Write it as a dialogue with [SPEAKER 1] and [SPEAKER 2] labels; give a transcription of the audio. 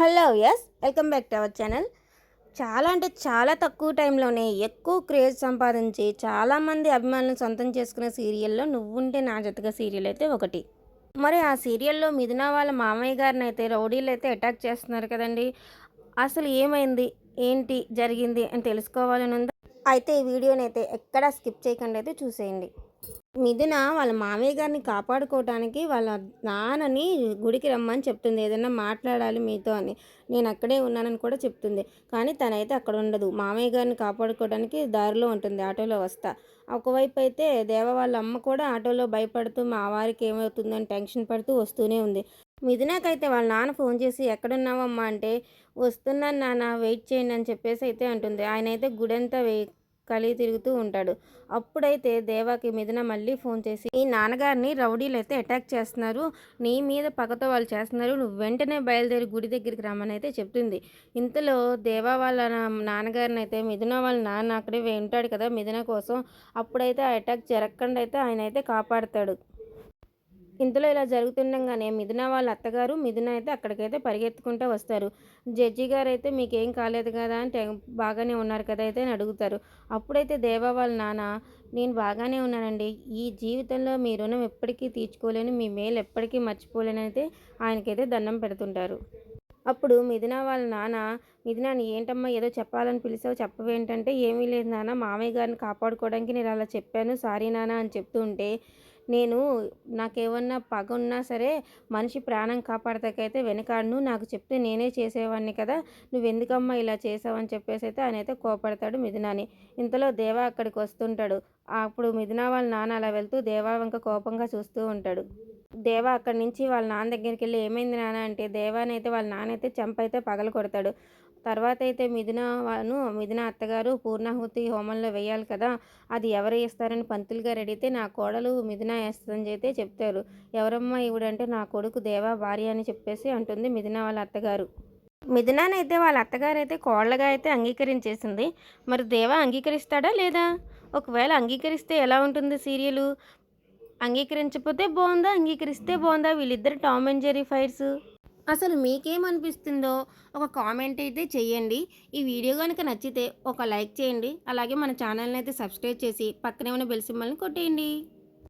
[SPEAKER 1] Hello yes welcome back to our channel చాలా అంటే చాలా తక్కువ టైంలోనే ఎక్కువ క్రేజ్ సంపాదించి చాలామంది అభిమానులను సొంతం చేసుకునే సీరియల్లో నువ్వుంటే నా జతగా సీరియల్ అయితే ఒకటి. మరి ఆ సీరియల్లో మిథున వాళ్ళ మామయ్య గారిని అయితే రౌడీలు అయితే అటాక్ చేస్తున్నారు కదండి. అసలు ఏమైంది? ఏంటి జరిగింది అని తెలుసుకోవాలని ఉంది? అయితే ఈ వీడియోని అయితే ఎక్కడా స్కిప్ చేయకుండా అయితే చూసేయండి. మిథున వాళ్ళ మామయ్య గారిని కాపాడుకోవటానికి వాళ్ళ నాన్నని గుడికి రమ్మని చెప్తుంది. ఏదైనా మాట్లాడాలి మీతో అని. నేను అక్కడే ఉన్నానని కూడా చెప్తుంది. కానీ తనైతే అక్కడ ఉండదు. మామయ్య గారిని కాపాడుకోవడానికి దారిలో ఉంటుంది. ఆటోలో వస్తా. ఒకవైపు అయితే దేవ వాళ్ళ అమ్మ కూడా ఆటోలో భయపడుతూ మా వారికి ఏమవుతుందని టెన్షన్ పడుతూ వస్తూనే ఉంది. మిథునాకైతే వాళ్ళ నాన్న ఫోన్ చేసి ఎక్కడున్నావమ్మా? అంటే వస్తున్నాను నాన్న వెయిట్ చేయండి అని చెప్పేసి అయితే అంటుంది. ఆయన అయితే గుడంతా వే కలిగి తిరుగుతూ ఉంటాడు. అప్పుడైతే దేవాకి మీదన మళ్ళీ ఫోన్ చేసి ఈ నాన్నగారిని రౌడీలు అయితే అటాక్ చేస్తున్నారు. నీ మీద పగతో వాళ్ళు చేస్తున్నారు. నువ్వు వెంటనే బయలుదేరి గుడి దగ్గరికి రమ్మని అయితే చెప్తుంది. ఇంతలో దేవా వాళ్ళ నా- నాన్నగారిని అయితే మిథున వాళ్ళ నాన్న అక్కడే ఉంటాడు కదా మిథున కోసం. అప్పుడైతే ఆ అటాక్ జరగకుండా అయితే ఆయన అయితే కాపాడతాడు. ఇంతలో ఇలా జరుగుతుండగానే మిథున వాళ్ళ అత్తగారు మిథున అయితే అక్కడికైతే పరిగెత్తుకుంటూ వస్తారు. జడ్జి గారు అయితే మీకేం కాలేదు కదా అని బాగానే ఉన్నారు కదా అయితే అని అడుగుతారు. అప్పుడైతే దేవా వాళ్ళ నాన్న నేను బాగానే ఉన్నానండి. ఈ జీవితంలో మీ రుణం ఎప్పటికీ తీర్చుకోలేను. మీ మేలు ఎప్పటికీ మర్చిపోలేనైతే ఆయనకైతే దండం పెడుతుంటారు. అప్పుడు మిథున వాళ్ళ నాన్న మిథున నీ ఏంటమ్మా ఏదో చెప్పాలని పిలిచావు చెప్పవేంటంటే ఏమీ లేదు నాన్న. మామయ్య గారిని కాపాడుకోవడానికి నేను అలా చెప్పాను. సారీ నాన్న అని చెప్తూ ఉంటే నేను నాకేమన్నా పగ ఉన్నా సరే మనిషి ప్రాణం కాపాడతాకైతే వెనకాడను. నాకు చెప్తే నేనే చేసేవాడిని కదా. నువ్వెందుకమ్మా ఇలా చేసావని చెప్పేసి అయితే ఆయన అయితే కోపడతాడు మిథునాని. ఇంతలో దేవా అక్కడికి వస్తుంటాడు. అప్పుడు మిథునా వాళ్ళ నాన్న అలా వెళ్తూ దేవా వంక కోపంగా చూస్తూ ఉంటాడు. దేవా అక్కడి నుంచి వాళ్ళ నాన్న దగ్గరికి వెళ్ళి ఏమైంది నాన్న? అంటే దేవానైతే వాళ్ళ నాన్న అయితే చెంపైతే పగలు పగల కొడతాడు తర్వాత అయితే మిథునను మిథున అత్తగారు పూర్ణాహుతి హోమంలో వేయాలి కదా అది ఎవరు వేస్తారని పంతులు గారు అడిగితే నా కోడలు మిథున వేస్తుందని అయితే చెప్తారు ఎవరమ్మా ఈవిడంటే నా కొడుకు దేవా భార్య అని చెప్పేసి అంటుంది మిథున వాళ్ళ అత్తగారు. మిథునానైతే వాళ్ళ అత్తగారు అయితే కోళ్ళగా అయితే అంగీకరించేసింది. మరి దేవా అంగీకరిస్తాడా లేదా? ఒకవేళ అంగీకరిస్తే ఎలా ఉంటుంది సీరియలు? అంగీకరించకపోతే బాగుందా? అంగీకరిస్తే బాగుందా? వీళ్ళిద్దరు టామ్ అండ్ జెరీ ఫైర్స్. అసలు మీకేమనిపిస్తుందో ఒక కామెంట్ అయితే చేయండి ఈ వీడియో కనుక నచ్చితే ఒక లైక్ చేయండి. అలాగే మన ఛానల్ని అయితే సబ్స్క్రైబ్ చేసి పక్కనే ఉన్న బెల్ సింబల్ని కొట్టేయండి.